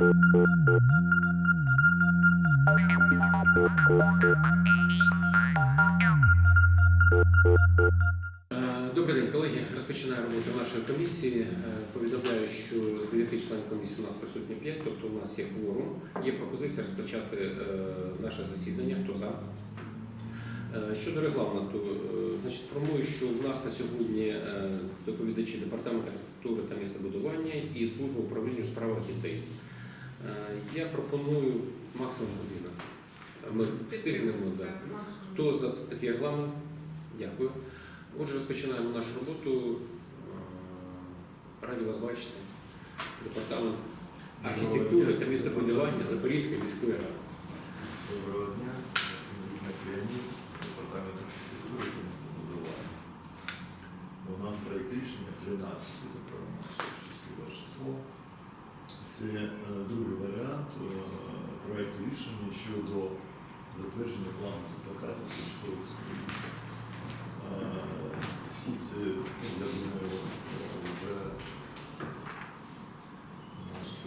Добрий день, колеги. Розпочинаю роботу нашої комісії. Е, Повідомляю, що з 9 членів комісії у нас присутні 5, тобто у нас є кворум. Є пропозиція розпочати е, наше засідання. Хто за? Е, Щодо регламенту, значить, формую, що в нас на сьогодні доповідачі департаменту архітектури та містобудування і служба управління у справах дітей. Е, Я пропоную максимум година. Ми встигнемо. Да. Хто за такий регламент? Дякую. Отже, розпочинаємо нашу роботу. Е, Раді вас бачити. Департамент архітектури та містобудування Запорізької міської ради. Доброго дня, департамент архітектури та містобудування. У нас проєкт рішення 13, це у нас щасливе число. Це е, другий варіант е, проєкту рішення щодо затвердження плану дислокації тимчасових споруд. Е, Всі ці, ну, я думаю, вже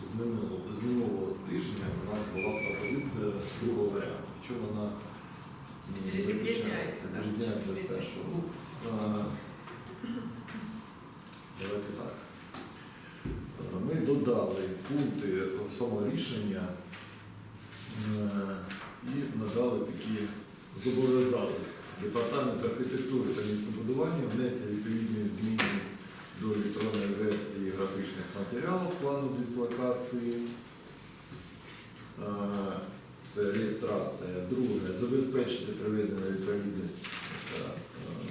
з минулого, тижня у нас була пропозиція другого варіанту. Чому вона Відрізняється? Відрізняється те, що ну, а, давайте так. Е, Ми додали пункти рішення е, і надали такі зобов'язали департамент архітектури та містобудування внести відповідні зміни до електронної версії графічних матеріалів плану дислокації. Е, Це реєстрація. Друге, забезпечити приведення відповідності. Та, е,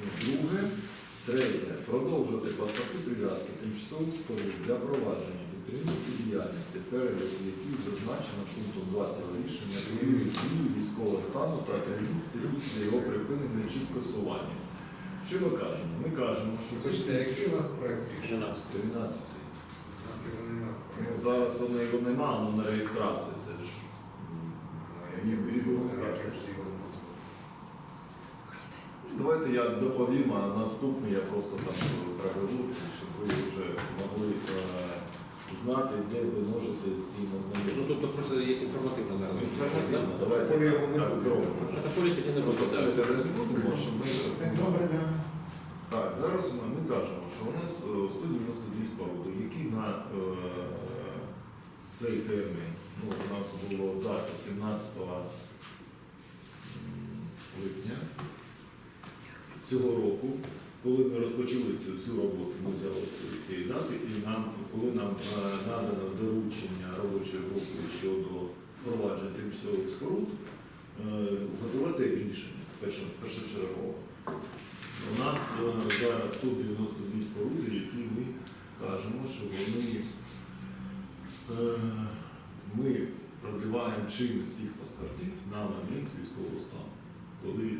ну, Друге. Третє. Продовжувати паспорти прив'язки тимчасових споруд для провадження підприємницької діяльності, перелік яких зазначено пунктом 20 рішення період дії військового стану та традиції після його припинення чи скасування. Що ми кажемо? Ми кажемо, що Слухайте, який у нас проект рішення? 13. 13. У нас його немає. Ну, зараз воно його немає, але на реєстрації це ж. як я ж його не знаю. Давайте я доповім, а наступний я просто там проведу, щоб ви вже могли е, знати, де ви можете з цим Ну, тобто просто як інформативно зараз. Інформативно, давайте Полі його не так буде. зробимо. Тоді не зараз будемо, ми Все добре, да? Так, зараз ми, ми кажемо, що у нас е, 192 споруди, які на е, цей термін, ну, у нас було дата 17 липня цього року, коли ми розпочали цю, цю роботу, ми взяли ці- цієї дати, і нам, коли нам е, надано доручення робочої групи щодо впровадження тимчасових споруд, е, готувати рішення першочергово. У нас е, зараз 192 споруди, які ми кажемо, що вони е, ми продліваємо чинність цих паспортів на момент військового стану. Коли е,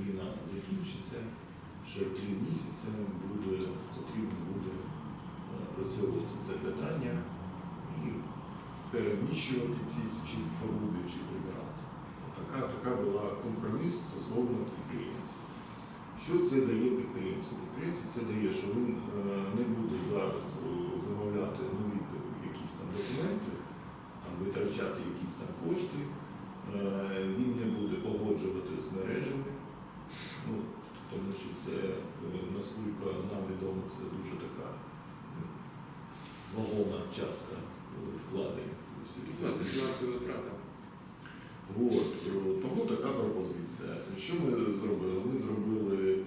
війна закінчиться, ще три місяці буде потрібно буде е, це питання і переміщувати ці ці споруди чи прибирати. Така, така була компроміс стосовно підприємців. Що це дає підприємцю? Підприємцю це дає, що він е, не буде зараз е, замовляти нові якісь там документи, там, витрачати якісь там кошти, е, він не буде погоджувати з мережами, ну, тому що це, наскільки нам відомо, це дуже така вагона частка е, вкладень. Ну, Це фінансова витрата. От, е, тому така пропозиція. Що ми зробили? Ми зробили, е,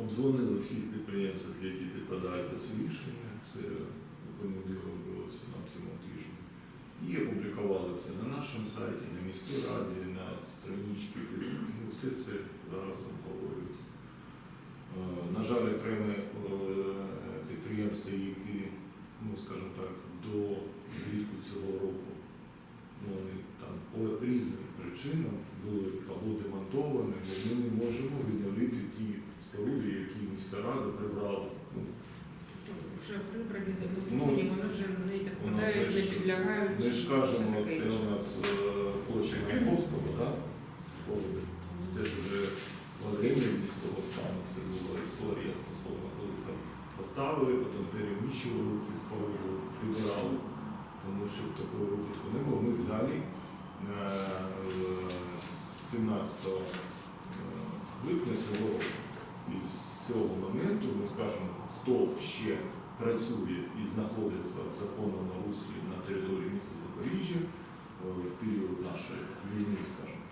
обдзвонили всіх підприємців, які підпадають до цього рішення. Це було це на цьому тижні. І опублікували це на нашому сайті, на міській раді, на страничці. Ну, все це зараз обговорюється. На жаль, окремі підприємства, які, ну скажімо так, до влітку цього року ну, вони там по різним причинам були або демонтовані, бо ми не можемо відновити ті споруди, які міська рада прибрала. Ну, Вже прибрані, Ну, вони вже не підпадають, не підлягають. Ми ж кажемо, Все таке це у інше. нас е, площа Апостола, да? Споруди. Це ж вже во время військового стану, це була історія стосовно, коли це поставили, потім переміщували ці споруди, прибирали, тому що такого випадку не було. Ми взагалі е, з 17 е, липня цього року і з цього моменту ми скажемо, хто ще працює і знаходиться в законному руслі на території міста Запоріжжя е, в період нашої війни, скажімо.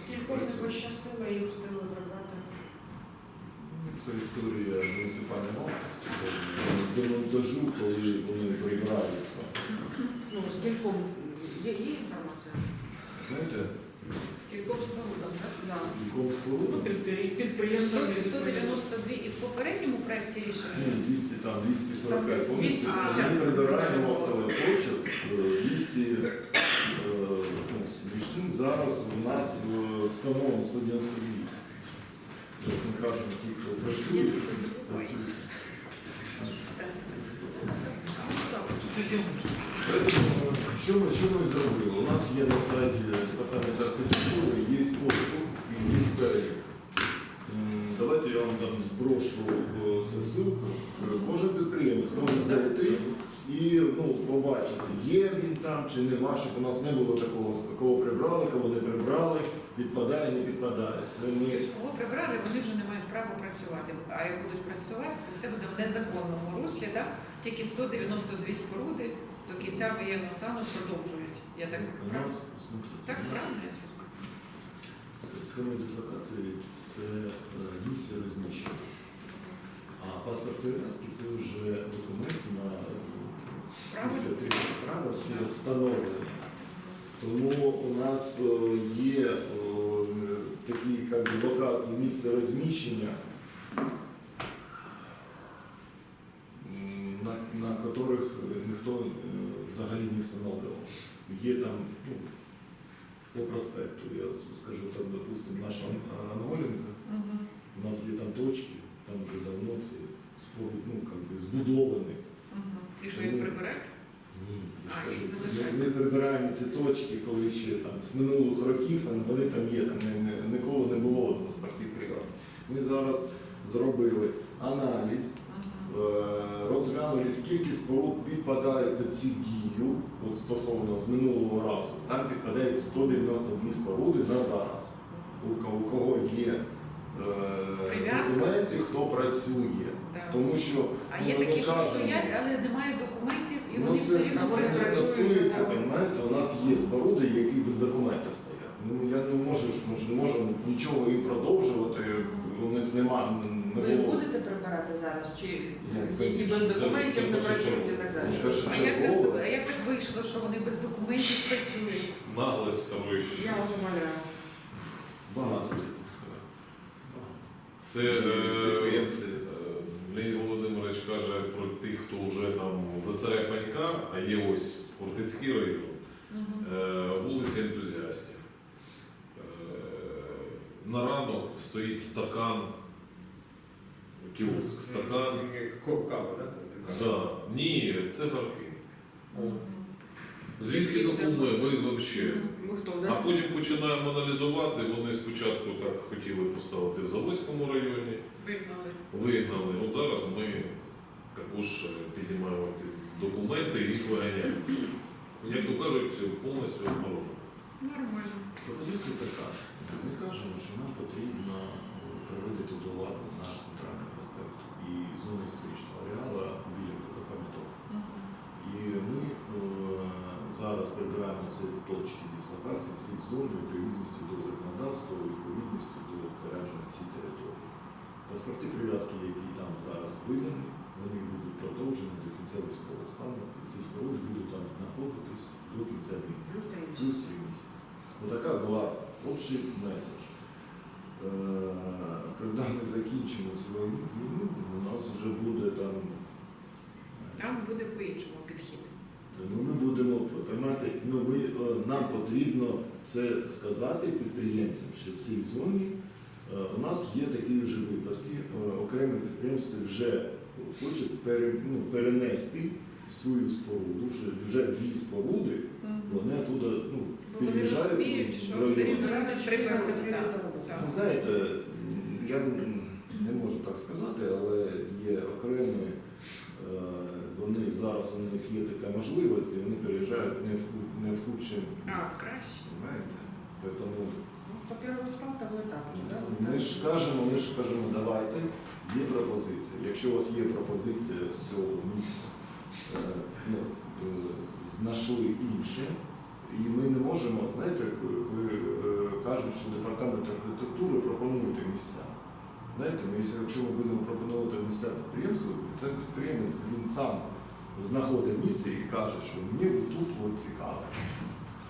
Скільки не встигли прибрати? Це історія муніципальної вартості. До монтажу, коли вони прибираються. Ну, скільком є, є інформація? Знаєте, Скільком спорудам, так? Да. якому Ну, підпри- підприємство. 192 і в попередньому проєкті рішення. Ні, 200, там 245 повністю. 250. Ми прибираємо е, точок е, 200 е, ну, смішним. Зараз у нас е, встановлено 192. Як ми кажемо, ті, хто працює, працюють. Поэтому, Що ми, що ми зробили? У нас є на сайті департаменту архітектури, є пошук і є перелік. М, Давайте я вам там зброшу е, це ссылку. Е, Кожен підприємець може зайти І ну, побачити, є він там чи нема, щоб у нас не було такого, кого прибрали, кого не прибрали, підпадає, не підпадає. Це ми Тобто, кого прибрали, вони вже не мають права працювати. А як будуть працювати, то це буде в незаконному руслі, да? тільки 192 споруди до кінця воєнного стану продовжують. Я так у правильно? Так, правильно? Схема дислокації це е, місце розміщення. А паспорт прив'язки це вже документ на отримання встановлення. Тому у нас е, є е, такі локації місця розміщення, на, на яких ніхто е, взагалі не встановлював. Є там, ну, по проспекту, я скажу там, допустим, наша Ан- Анголінка, у нас є там точки, там вже давно споруд, ну, как би, збудовані. Мгм. І що їх приберуть? Ні, я ж А, кажу, їх залишають. ми, ми прибираємо ці точки, коли ще там з минулих років, а вони там є, там не, не, ніколи не було паспортів прив'яз. Ми зараз зробили аналіз, е, розглянули, скільки споруд підпадає під цю дію, от стосовно з минулого разу. Там підпадають 192 споруди на зараз. У, ко- у кого є е, Прив'язка. документи, хто працює. Тому що А є ми такі, що кажемо, стоять, але немає документів, і Ну, вони це, все рівно це не стосується, розумієте, у нас є споруди, які без документів стоять. Ну, я не можу, ж- ми ж не можемо нічого їм продовжувати, у них немає, не Ви було. будете прибирати зараз, чи Ну, які без це- документів це не працюють і так далі? Ну, перше А як, так, а як так вийшло, що вони без документів працюють? Наглость второї. Я вас умоляю. Багато. Це е, е, Леонід Володимирович каже про тих, хто вже там за царя панька, а є ось Хортицький район, е, вулиця ентузіастів. Е, На ранок стоїть стакан, кіоск, стакан. Кава, да? Да. Ні, це гарки. Звідки документи? Ви взагалі? Ви хто, А потім починаємо аналізувати. Вони спочатку так хотіли поставити в Заводському районі, Вигнали. вигнали. От зараз ми також е, піднімаємо ті документи і їх виганяємо. Як то кажуть, повністю обморожено. Нормально. Пропозиція така. Ми кажемо, що нам потрібно е, приводити до ладу наш центральний проспект і зону історичного ареалу прибираємо ці точки дислокації, ці зони відповідності до законодавства, відповідності до впорядження цієї території. Паспорти прив'язки, які там зараз видані, вони будуть продовжені до кінця військового стану, і ці споруди будуть там знаходитись до кінця війни. Плюс три місяці. Отака була общий меседж. Е, Коли ми закінчимо цю війну, у нас вже буде там Там буде по-іншому підхід. Ну, ми будемо приймати, ну, ми, е, нам потрібно це сказати підприємцям, що в цій зоні е, у нас є такі вже випадки. Е, Окремі підприємства вже хочуть пере, ну, перенести свою споруду, вже, вже дві споруди, вони туди ну, під'їжджають. Ну, знаєте, я не можу так сказати, але є окремі, е, вони зараз у них є така можливість, і вони переїжджають не в, ху- не в худші А, місця. краще. Поэтому Ну, по первому стартовому етапу, да? ми ж кажемо, ми ж кажемо, давайте, є пропозиція. Якщо у вас є пропозиція з цього місця, е, ну, е, знайшли інше, і ми не можемо, знаєте, коли е, кажуть, що департамент архітектури пропонує місця. Знаєте, ну, якщо ми будемо пропонувати місця підприємцю, це підприємець він сам знаходить місце і каже, що мені тут от цікаво.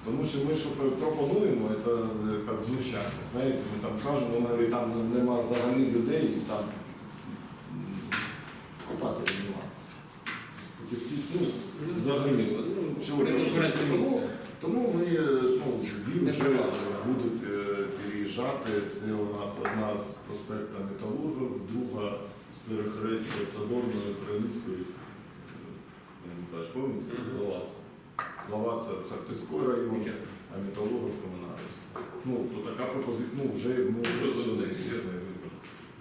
Тому що ми що пропонуємо, це е, як знущання. Знаєте, ми там кажемо, ми говоримо, там нема взагалі людей, і там м, копати нема. Фахівці, ну, Ну, взагалі. Ну, Що тому, тому ми е, ну, дві вже будуть е. Це у нас одна з проспекта Металургів, друга з перехрестя Соборної знаю, пам'ятаєте, Мгм. Лаваца. Лаваца Харківський район, а Металургів Комунарівський. Ну, то така пропозиція, ну, вже ми вибір.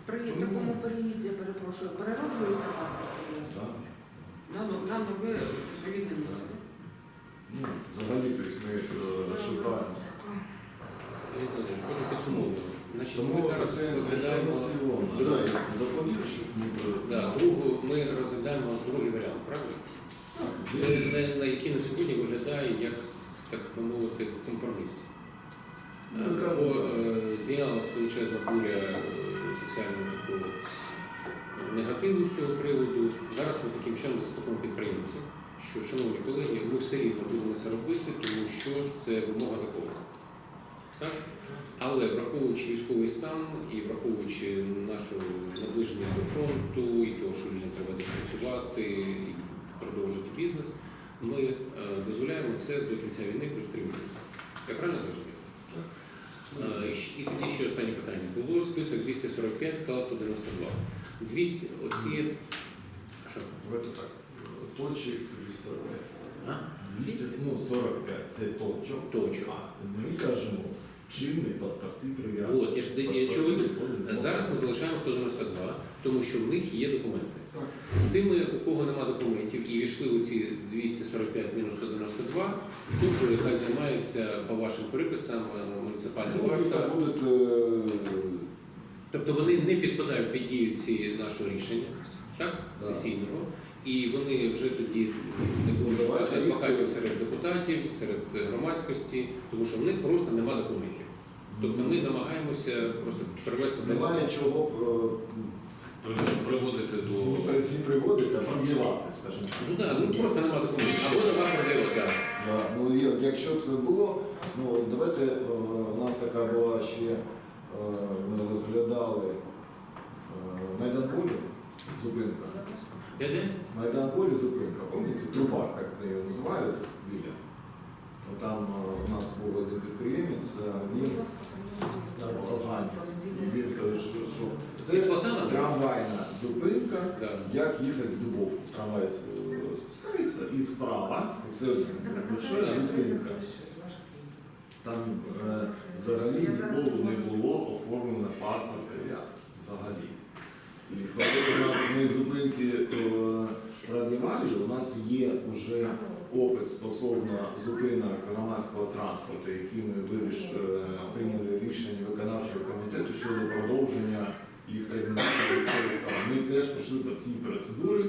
При такому переїзді, я перепрошую, перероблюється паспорт? Так. На, но- на нове місце. Ну, взагалі, тобто ми е, шукаємо. Хочу підсумовувати. Значить, ми зараз розглядаємо Да, другу, ми розглядаємо другий варіант, правильно? Це на, на який на сьогодні виглядає як, так би мовити, компроміс. Ну, Е, Бо е, величезна буря е, соціального такого негативу з цього приводу. Зараз ми таким чином заспокоїмо підприємців, що, шановні колеги, ми все рівно будемо це робити, тому що це вимога закону. Так? Але враховуючи військовий стан і враховуючи нашу наближення до фронту, і того, що людям треба десь працювати і продовжити бізнес, ми е, дозволяємо це до кінця війни плюс три місяці. Я правильно зрозумів? Е, І тоді ще останнє питання. Було список 245, стало 192. 200, оці... Що? Давайте так. Точок 245. А? 200, ну, 45 це точок. Точок. А ми кажемо, чинний паспорти прив'язані. От, я ж- я чого веду? Зараз ми залишаємо 192, тому що в них є документи. Так. З тими, у кого нема документів і війшли у ці 245 мінус 192, тут вже хай займається по вашим приписам е, муніципальна Ну, варта. это будет, э, Тобто вони не підпадають під дію ці нашого рішення, так, Да. сесійного, і вони вже тоді не будуть Ну, шукати адвокатів серед депутатів, серед громадськості, тому що в них просто нема документів. Тобто ми намагаємося просто привести до немає чого Приводити е, до ну, ці приводити, а продівати, скажімо так. Ну так, ну просто нема документів. Або нема проблеми, так. Да. Ну, якщо це було, ну давайте е, у нас така була ще, е, ми розглядали е, Майдан Полі, зупинка. Де де? Майдан Полі, зупинка, пам'ятаєте, труба, як її називають біля. Ну, Там е, у нас був один підприємець, е, він афганець. І він каже, що що це трамвайна зупинка, як їхати в Дубовку. Трамвай е, спускається і справа, це лише зупинка. Там взагалі ніколи не було оформлено паспорт прив'язки. Взагалі. І у нас ми зупинки е, радіомажі, у нас є вже опит стосовно зупинок громадського транспорту, які ми е, прийняли рішення виконавчого комітету щодо продовження їх адміністративної стан. Ми теж пішли по цій процедурі,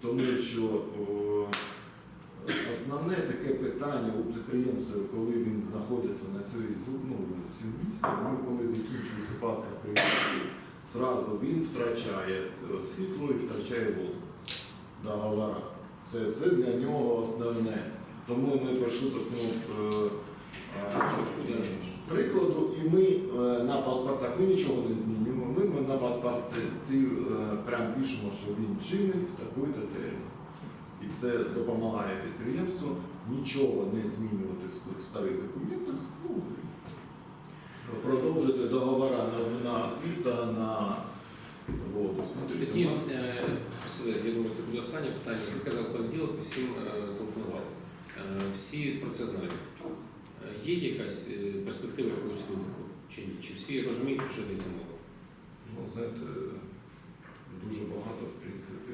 тому що е, Основне таке питання у підприємця, коли він знаходиться на цій ну, місці, ну, коли закінчується паспорт прив'язки, зразу він втрачає е, світло і втрачає воду в договорах. Це, це для нього основне. Тому ми пройшли по цьому е, е, прикладу, і ми на паспортах ми нічого не змінюємо. Ми, на паспорті е, прям пишемо, що він чинний в такий-то термін. І це допомагає підприємству нічого не змінювати в старих документах. Ну, продовжити договори на, на освіта, на воду. Смотрите, Тоді, е, я думаю, це буде останнє питання. Ви казали, понеділок ви всім е, телефонували. Е, Всі про це знають. Є якась перспектива якогось вибуху? Чи ні? Чи всі розуміють, що йдеться мова? Ну, знаєте, дуже багато, в принципі,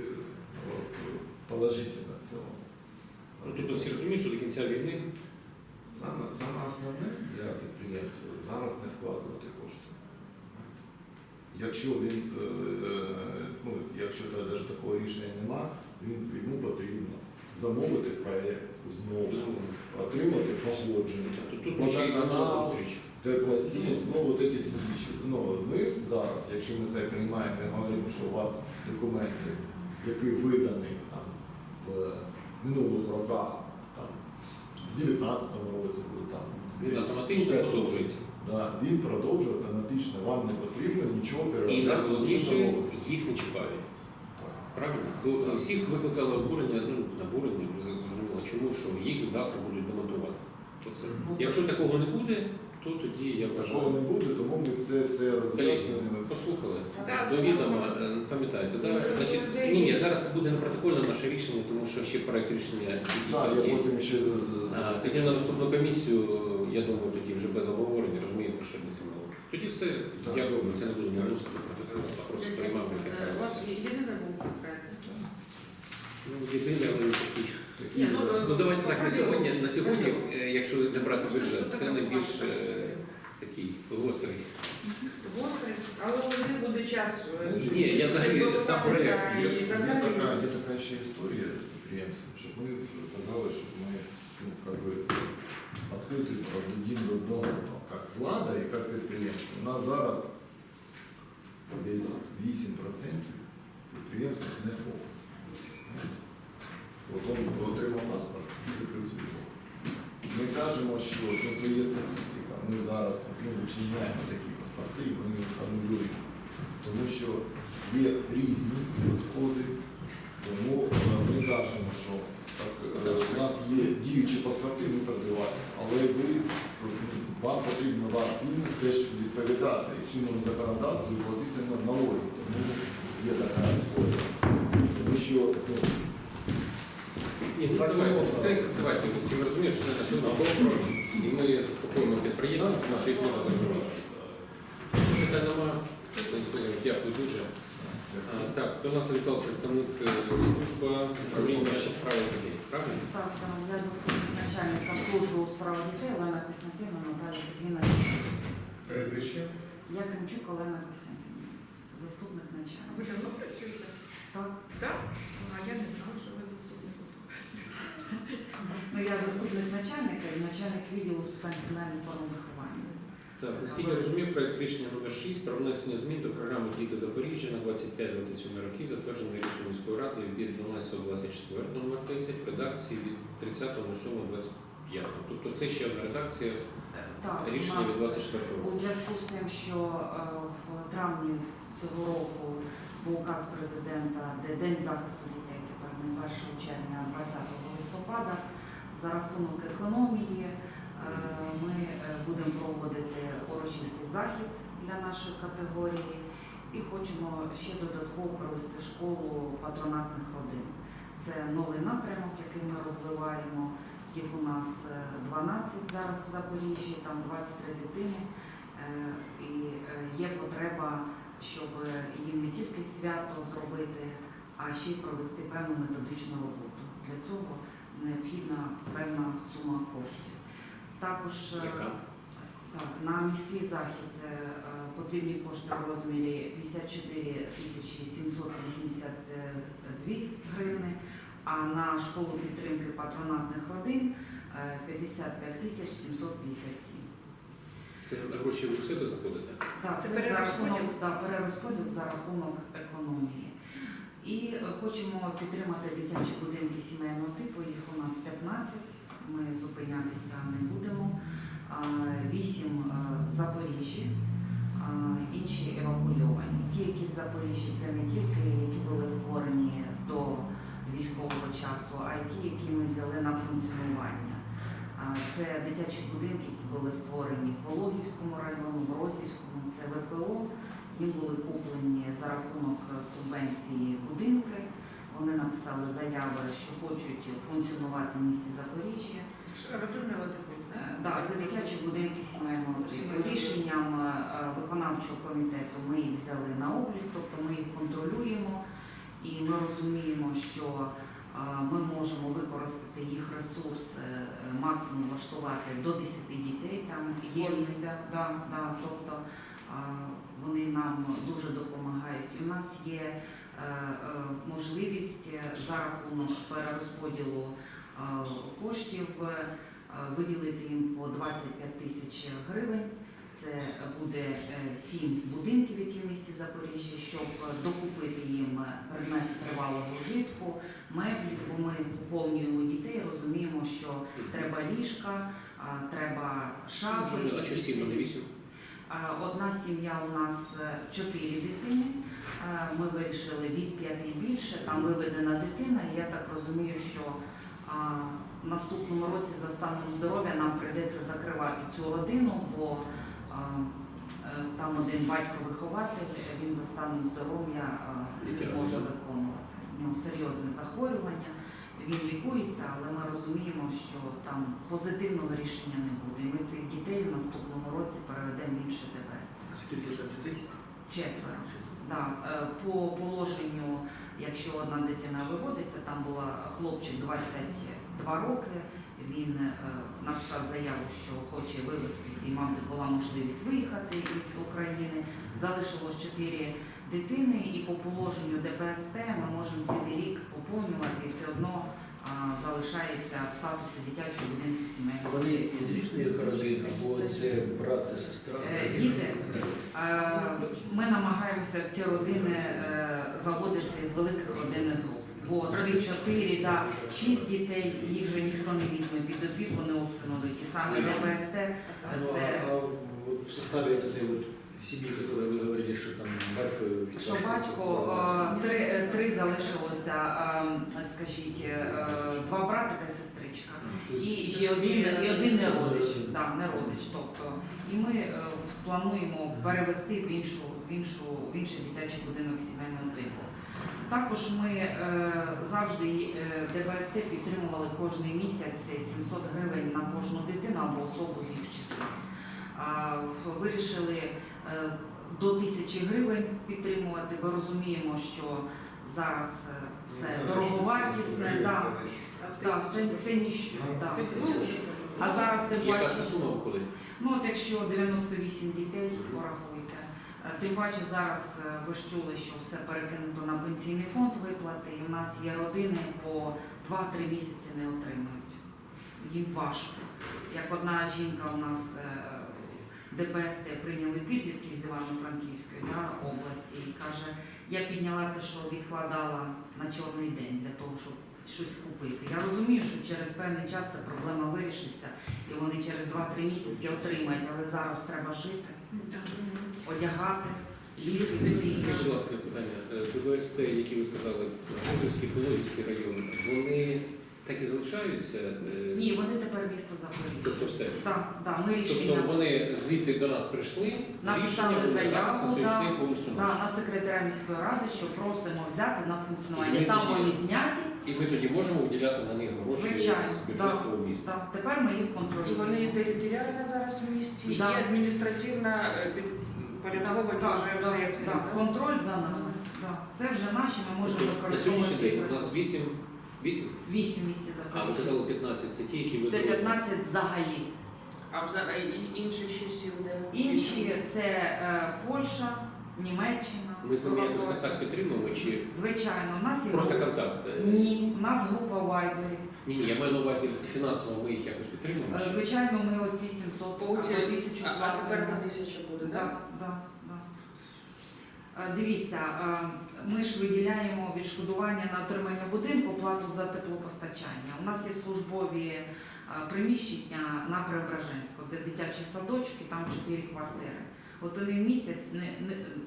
положительно в цьому. Ну, Тобто всі розуміють, що до кінця війни Саме, саме основне для підприємця зараз не вкладувати кошти. Якщо він, е, е, ну, якщо навіть такого рішення нема, він, йому потрібно замовити проєкт знову, отримати погодження, тут ще йдемо на зустріч. теплосіль, ну от ці всі речі. Ну, ми зараз, якщо ми це приймаємо, ми говоримо, що у вас документи, які видані там, в минулих роках, там, в 19-му році, був там. Він автоматично продовжується. Да, він продовжує автоматично, вам не потрібно нічого І переробляти. найголовніше їх не чіпають. Правильно? Бо всіх викликало обурення, ну, обурення, зрозуміло, чому, що їх завтра будуть демонтувати. Оце. Ну, Якщо такого не буде, то тоді я Такого вважаю. не буде, тому ми це все роз'яснюємо. Послухали. Так, До е, пам'ятаєте, да? Ну, Значить, ні, ні, зараз це буде не протокольне наше рішення, тому що ще проект рішення Так, тільки- я потім ще А, Тоді на наступну комісію, я думаю, тоді вже без обговорення, розуміємо, про що йдеться мова. Тоді все, Так. я думаю, це не буде нагрузити протокол, а просто приймав Е, яке У вас є- єдиний був проект? Ну, єдине, але не такий. Ні, ну. Ну давайте так, на сьогодні, на сьогодні, е, якщо не брати бюджет, це найбільш е, такий гострий. Гострий, але не буде час. е, Ні, я взагалі сам проект. Є, є, така, є така ще історія з підприємцем, щоб ми казали, щоб ми ну, как би, відкриті один до одного, як влада і як підприємство. У нас зараз десь 8% підприємців не ФОП. Отримав паспорт і закрився ФОП. Ми кажемо, що ну, це є статистика. Ми зараз ну, вичиняємо такі паспорти і вони анулюємо. Тому що є різні підходи, тому ми кажемо, що так, е, у нас є діючі паспорти, ми продліваємо, але ви, вам потрібно ваш бізнес теж відповідати чинному законодавству і платити на налоги. Тому є така історія. Тому що ну, Ні, ну давайте, це давайте, всі ми розуміємо, що це на сьогодні компроміс. І ми заспокоїмо підприємців, тому що їх можна зрозуміти. Якщо питань немає, то дякую дуже. А, Так, до нас завітав представник е, служба управління у справах дітей. Правильно? Так, там я заступник начальника служби у справах дітей Олена Костянтинівна, Наталя Сергійовна. Прізвище? Якимчук Олена Костянтинівна, заступник Ви начальника. давно працюєте? Так. Так? А я не знала, ви. Ну, я заступник начальника і начальник відділу з питань сімейної форми виховання. Так, наскільки я розумію, проект рішення номер 6 про внесення змін до програми Діти Запоріжжя на 25-27 роки, затверджене рішенням міської ради від 12.24 номер 10 в редакції від 30.07.25. Тобто це ще одна редакція Так, рішення від нас 24 у року. зв'язку з тим, що е, в травні цього року був указ президента, де День захисту 1 червня, 20 листопада, за рахунок економії е, ми е, будемо проводити урочистий захід для нашої категорії і хочемо ще додатково провести школу патронатних родин. Це новий напрямок, який ми розвиваємо. Їх у нас е, 12 зараз в Запоріжжі, там 23 дитини. Е, І е, є потреба, щоб їм не тільки свято зробити, а ще й провести певну методичну роботу. Для цього необхідна певна сума коштів. Також е, Яка? так, на міський захід е, е, потрібні кошти в розмірі 54 тисячі 782 гривни, а на школу підтримки патронатних родин е, 55 тисяч 757. Це на гроші ви у себе знаходите? Так, Це це, за рахунок, да, перерозподіл за рахунок економії. І е, хочемо підтримати дитячі будинки сімейного типу, їх у нас 15, ми зупинятися не будемо. Вісім е, в Запоріжжі, інші евакуйовані. Ті, які в Запоріжжі, це не тільки які були створені до військового часу, а й ті, які ми взяли на функціонування. Це дитячі будинки, які були створені в Пологівському району, в Росівському, це ВПО. Були куплені за рахунок субвенції будинки. Вони написали заяви, що хочуть функціонувати в місті Запоріжжя. Типу. Е, це дитячі будинки сімейного типу. Рішенням е, виконавчого комітету ми їх взяли на облік, тобто ми їх контролюємо і ми розуміємо, що е, ми можемо використати їх ресурс, максимум влаштувати до 10 дітей. Там є місця, да, да, тобто вони нам дуже допомагають. І у нас є е, е, можливість за рахунок перерозподілу е, коштів виділити їм по 25 тисяч гривень. Це буде сім будинків, які в місті Запоріжжя, щоб докупити їм предмет тривалого вжитку, меблі, бо ми поповнюємо дітей, розуміємо, що треба ліжка, треба шафи. А що сім, а не вісім? А, Одна сім'я у нас е, чотири дитини. Е, Ми вирішили від п'яти і більше. Там виведена дитина. І я так розумію, що в наступному році за станом здоров'я нам прийдеться закривати цю родину, бо е, там один батько-вихователь, він за станом здоров'я е, не зможе виконувати. У нього серйозне захворювання. Він лікується, але ми розуміємо, що там позитивного рішення не буде. І ми цих дітей в наступному році переведемо в інше ДВС. Скільки там дітей? Четверо. Да. е, По положенню, якщо одна дитина виводиться, там була хлопчик 22 роки. Він е, написав заяву, що хоче вивезтись, і мабуть була можливість виїхати із України. Залишилось 4 дитини, і по положенню ДПСТ ми можемо цілий рік поповнювати, і все одно а, залишається в статусі дитячого будинку сімейного. Вони із різних родин, або це брат та сестра. Е, діти. Е, Ми намагаємося в ці родини е, заводити з великих родинних груп. Бо 3-4, да, 6 дітей, їх вже ніхто не візьме під опіку, не усиновить. І саме ДПСТ це а в составе этой вот семьи, которой вы говорили, что там батько... що батько е, три, е, три залишилося, е, скажіть, е, два братика і сестричка. І ще один, і один не родич, да, не родич. Тобто, і ми е, плануємо перевести в іншу, в іншу, в інший дитячий будинок сімейного типу. Також ми е, завжди е, ДВСТ підтримували кожен місяць 700 гривень на кожну дитину або особу з їх числа. А, в- вирішили до тисячі гривень підтримувати, бо розуміємо, що зараз е, все дороговартісне. Да, да, це, це ніщо. Да. А зараз тим Яка паче, це сума виходить? ну от якщо 98 дітей, порахуйте. Е, Тим паче зараз е, ви ж чули, що все перекинуто на пенсійний фонд виплати, і в нас є родини по 2-3 місяці не отримують. Їм важко. Як одна жінка у нас е, ДПСТ прийняли підлітків з Івано-Франківської да, області і каже, я підняла те, що відкладала на чорний день для того, щоб щось купити. Я розумію, що через певний час ця проблема вирішиться, і вони через 2-3 місяці отримають, але зараз треба жити, одягати, Скажіть, будь ласка, питання. Е, ДВСТ, які ви сказали, Козівський, Пологівський район, вони так і залишаються? Е, Ні, вони тепер місто Запоріжжя. Тобто все. Так, так, ми рішення. Тобто вони звідти до нас прийшли, Написали рішення заяву, на да. повністю Да, на секретаря міської ради, що просимо взяти на І функціонування. ми Там тоді- вони зняті. І ми тоді можемо виділяти на них гроші Звичайно, з бюджету міста. Так, тепер ми їх І контролюємо. вони територіально зараз у місті, Да. і адміністративно е, підпорядковують Так, вже так, все як так, слід. контроль за нами. Так. Це вже наші, ми можемо Тобто на сьогоднішній використовувати. день у нас 8, 8, Вісім місць а ви Запоріжжя. казали 15, це ті, які ви Це 15 взагалі. А вза- а інші ще сіл, де? Інші це е, Польща, Німеччина. Ми з ними якось контакт підтримуємо чи Звичайно, у нас є просто група. контакт? Е, Ні, у нас група Вайбері. Ні, ні, я маю на увазі фінансово, ми їх якось підтримуємо. Е, чи- Звичайно, ми оці 700 По або 1000 А, а тепер по тисячі буде, Да, так? да, да. Е, Дивіться, е, ми ж виділяємо відшкодування на отримання будинку, плату за теплопостачання. У нас є службові е, приміщення на Преображенську, де дитячі садочки, там 4 квартири. От вони в місяць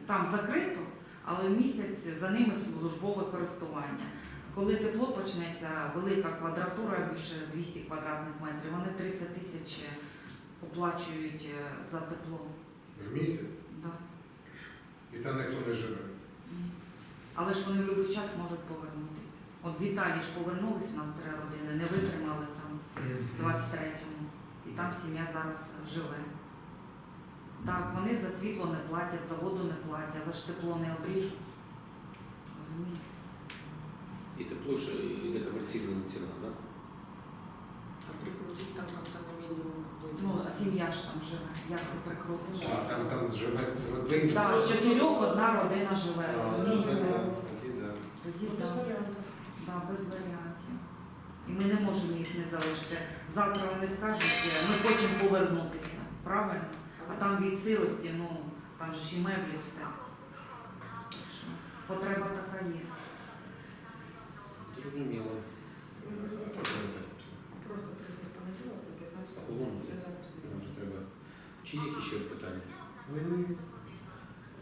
там закрито, але в місяць за ними службове користування. Коли тепло почнеться, велика квадратура, більше 200 квадратних метрів, вони 30 тисяч оплачують за тепло. В місяць. Да. І там ніхто не живе. Але ж вони в будь-який час можуть повернутися. От з Італії ж повернулись у нас три родини, не витримали там в 23-му. І там сім'я зараз живе. Так, вони за світло не платять, за воду не платять, але ж тепло не обріжуть. Розумієте? І тепло ж іде комерційна ціна, так? А прикрутить там как-то на минимум. Ну, а сім'я ж там живе. Як ти прикрутиш? А там, там живе родина. Так, з чотирьох одна родина живе. А, розумієте? Тоді да. Тоді Ну, так. без варіантів. Да, без варіантів. І ми не можемо їх не залишити. Завтра вони скажуть, ми хочемо повернутися. Правильно? А там від сирості, ну там же ж і меблі все. Так що Потреба така є. Зрозуміло. Просто прийшли понеділок, до 15 Охолонути. Я зараз не Нам вже треба. Чи є якісь ще питання?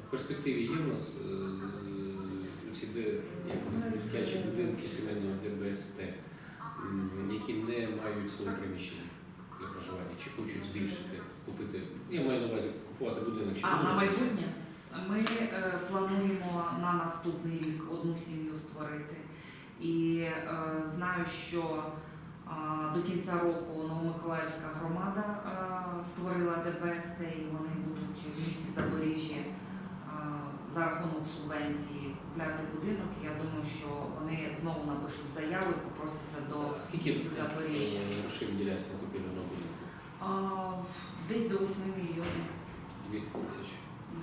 В перспективі є в нас е, ці дитячі будинки сімейного ДБСТ, які не мають свого приміщення для проживання, чи хочуть збільшити, купити. Я маю на увазі купувати будинок. чи А на майбутнє ми е, плануємо на наступний рік одну сім'ю створити. І е, знаю, що до кінця року Новомиколаївська громада е, створила ДБСТ, і вони будуть в місті Запоріжжя е, за рахунок субвенції купляти будинок. Я думаю, що вони знову напишуть заяву і попросяться до Скільки міста Запоріжжя. е, грошей виділяється на купівлю на будинку? Десь до 8 мільйонів. 200 тисяч.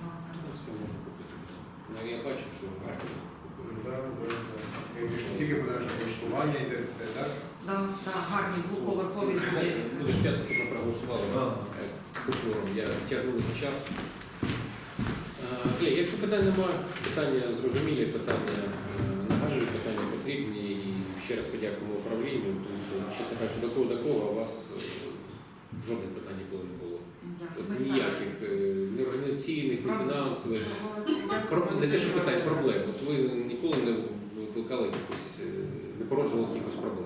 Да, В там. можу купити. Ну, я бачу, що гарно. Да, да, да. І Тільки буде коштування йде все, так? Да, да, гарні двоповерхові будинки. Щоб ми проголосували. Е, купюром. Я тягнув час. Е, Є, якщо питань немає, питання зрозумілі, питання е, нагальні, питання потрібні. І ще раз подякуємо управлінню, тому що, чесно кажучи, до кого до кого у вас е, жодних питань ніколи не було. От ніяких стараємось. ні організаційних, ні Правда. фінансових. Про- за Не те, що що питань, проблем. От ви ніколи не викликали якихось, е, не породжували якихось проблем,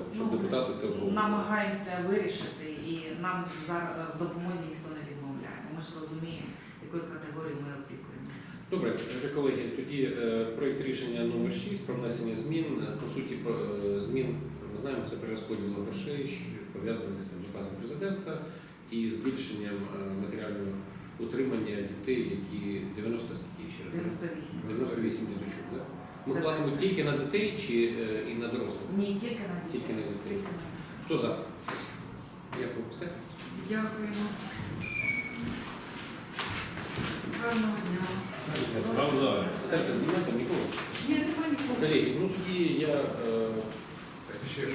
депутати це обговорювали. Намагаємося вирішити, і нам зараз в допомозі ніхто не відмовляє. Ми ж розуміємо, якою категорією ми опікуємося. Добре, отже, колеги, тоді е, проєкт рішення номер 6 про внесення змін. Е, По суті, про е, змін ми знаємо, це перерозподіл грошей, що пов'язаний з тим з указом президента і збільшенням е, матеріального утримання дітей, які 90 скільки ще раз? 98. 98 діточок. Да? Ми платимо тільки на дітей чи е, і на дорослих? Ні, тільки на дітей. Тільки на дітей. Хто за? Дякую. Все. Дякуємо. Гарного дня. Навзаєм. Немає там нікого? Ні, немає нікого. Колеги, ну тоді я е, Так ще ж.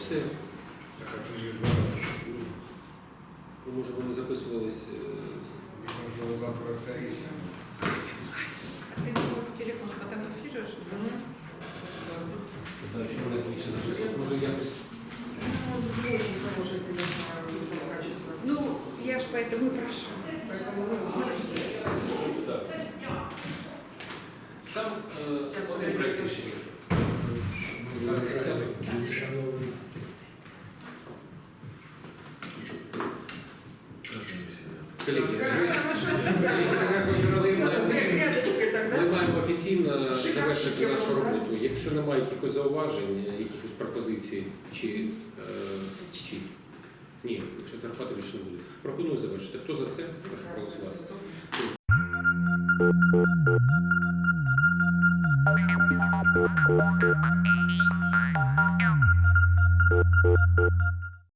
все. Так, а тоді два. Ну, може, вони записувались. е, Можливо, два проекти рішення. Якихось пропозицій чи, е, чи ні, якщо терпати більше не буде. Пропоную завершити. Хто за це? Прошу проголосувати.